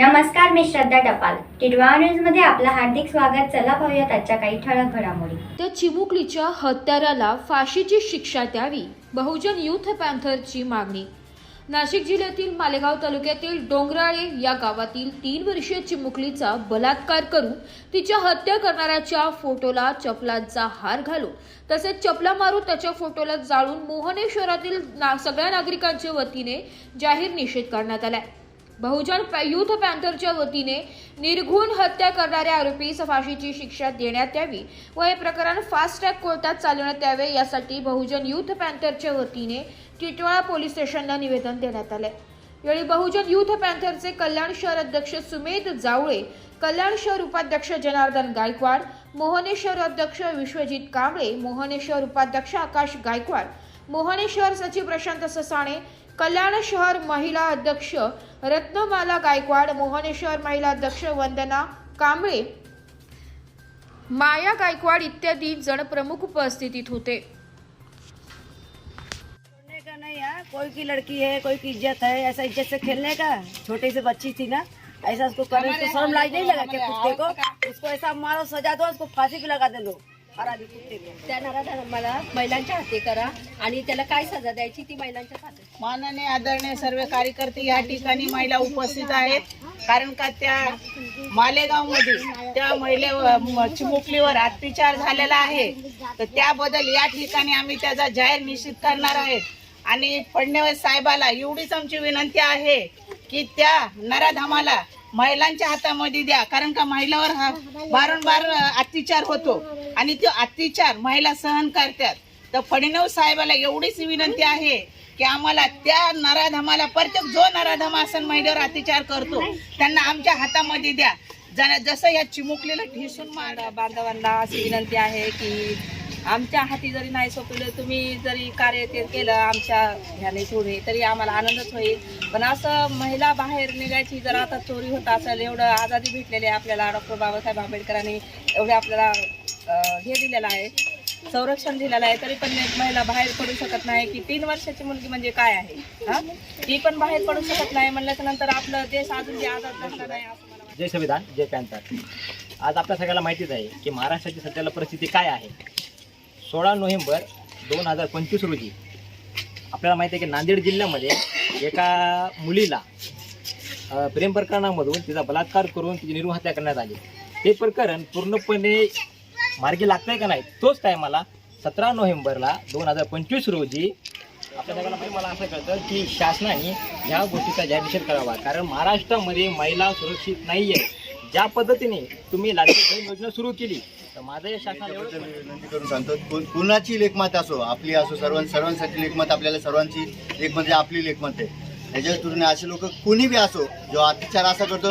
नमस्कार मी श्रद्धा टपाल. टिडवा न्यूजमध्ये आपलं हार्दिक स्वागत. चला पाहूयात आजच्या काही ठळक घडामोडी. त्या चिमुकलीच्या हत्याराला फाशीची शिक्षा द्यावी बहुजन युथ पॅन्थरची मागणी. नाशिक जिल्ह्यातील मालेगाव तालुक्यातील डोंगराळे या गावातील तीन वर्षीय चिमुकलीचा बलात्कार करून तिच्या हत्या करणाऱ्याच्या फोटोला चपलांचा हार घालून तसेच चपला मारून त्याच्या फोटोला जाळून मोहने शहरातील ना सगळ्या नागरिकांच्या वतीने जाहीर निषेध करण्यात आलाय. बहुजन युथ पॅन्थरच्या वतीने निर्घुण हत्या करणाऱ्या आरोपीस फाशीची शिक्षा देण्यात यावी व हे प्रकरण फास्ट ट्रॅक कोर्टात चालवण्यात यावे यासाठी बहुजन युथ पॅन्थरच्या वतीने टिटवाळा पोलीस स्टेशनला निवेदन देण्यात आले यावेळी बहुजन युथ पॅन्थरचे कल्याण शहर अध्यक्ष सुमेध जावळे कल्याण शहर उपाध्यक्ष जनार्दन गायकवाड मोहनेश्वर अध्यक्ष विश्वजित कांबळे मोहनेश्वर उपाध्यक्ष आकाश गायकवाड मोहनेश्वर सचिव प्रशांत ससाणे कल्याण शहर महिला अध्यक्ष रत्नमाला गायकवाड मोहने शहर महिला अध्यक्ष वंदना कांबळे. माया गायकवाड इत्यादी जण प्रमुख उपस्थितीत होते. छोड़ने का नहीं है कोई की लड़की है कोई की इज्जत है ऐसा इज्जत से खेलने का? छोटी सी बच्ची थी ना ऐसा उसको करने उसको शर्म लाज नहीं लगा क्या कुत्ते को? उसको ऐसा मारो सजा दो उसको फांसी पे लगा दे लो। हरामी कुत्ते को। त्या महिलांच्या हाती करा आणि त्याला काय सजा द्यायची ती महिलांच्या हाती माननीय आदरणीय सर्व कार्यकर्ते या ठिकाणी महिला उपस्थित आहेत. कारण का त्या मालेगावमध्ये त्या महिलेवर चिमुकलीवर अत्याचार झालेला आहे. तर त्याबद्दल या ठिकाणी आम्ही त्याचा जाहीर निश्चित करणार आहेत. आणि फडणवीस साहेबाला एवढीच आमची विनंती आहे की त्या नराधामाला महिलांच्या हातामध्ये द्या. कारण का महिलावर हा वारंवार अत्याचार होतो. आणि तो अत्याचार महिला सहन करतात. तर फडणवीस साहेबाला एवढीच विनंती आहे की आम्हाला त्या नराधमाला प्रत्येक जो नराधमा असन महिलेवर अत्याचार करतो त्यांना आमच्या हातामध्ये द्या. जरा जसं या चिमुकलेलं ठेसून मार बांधवांना अशी विनंती आहे की आमच्या हाती जरी नाही सोपवलं तुम्ही जरी कार्य ते केलं आमच्या ह्याने थोडे तरी आम्हाला आनंदच होईल. पण असं महिला बाहेर निघायची जर आता चोरी होत असेल एवढं आझादी भेटलेली आहे आपल्याला. डॉक्टर बाबासाहेब आंबेडकरांनी एवढे आपल्याला हे दिलेलं आहे. संरक्षण दिलेलं आहे तरी पण एक महिला बाहेर पडू शकत नाही की तीन वर्षाची मुलगी म्हणजे काय आहे? हा? ती पण बाहेर पडू शकत नाही म्हणल्याच्या नंतर आपलं देश अजून जे आजाद झाला नाही असं मला जय संविधान जय पॅन्थर. आज आपल्या सगळ्याला माहितीच आहे की महाराष्ट्राची सध्याला परिस्थिती काय आहे. सोळा नोव्हेंबर दोन हजार पंचवीस रोजी आपल्याला माहिती आहे की नांदेड जिल्ह्यामध्ये एका मुलीला प्रेम प्रकरणामधून तिचा बलात्कार करून तिची निर्मूळ करण्यात आली. हे प्रकरण पूर्णपणे मार्गी लागतंय का नाही? तोच टायमाला सतरा नोव्हेंबरला दोन हजार पंचवीस रोजी. आपल्या सगळ्यांना मला असं कळतं की शासनाने ह्या गोष्टीचा जाहीर निषेध करावा. कारण महाराष्ट्रामध्ये महिला सुरक्षित नाही आहे ज्या पद्धतीने तुम्ही लाडकी बहीण योजना सुरू केली तर माझं या शासनाला आहे. विनंती करून सांगतो कु- कुणाची लेखमत असो आपली असो सर्वां सर्वांसाठी लेखमत आपल्याला सर्वांची लेखमत ही आपली लेखमत आहे. त्याच्या तुलने असे लोक कुणी बी असो जो अत्याचार असा करतो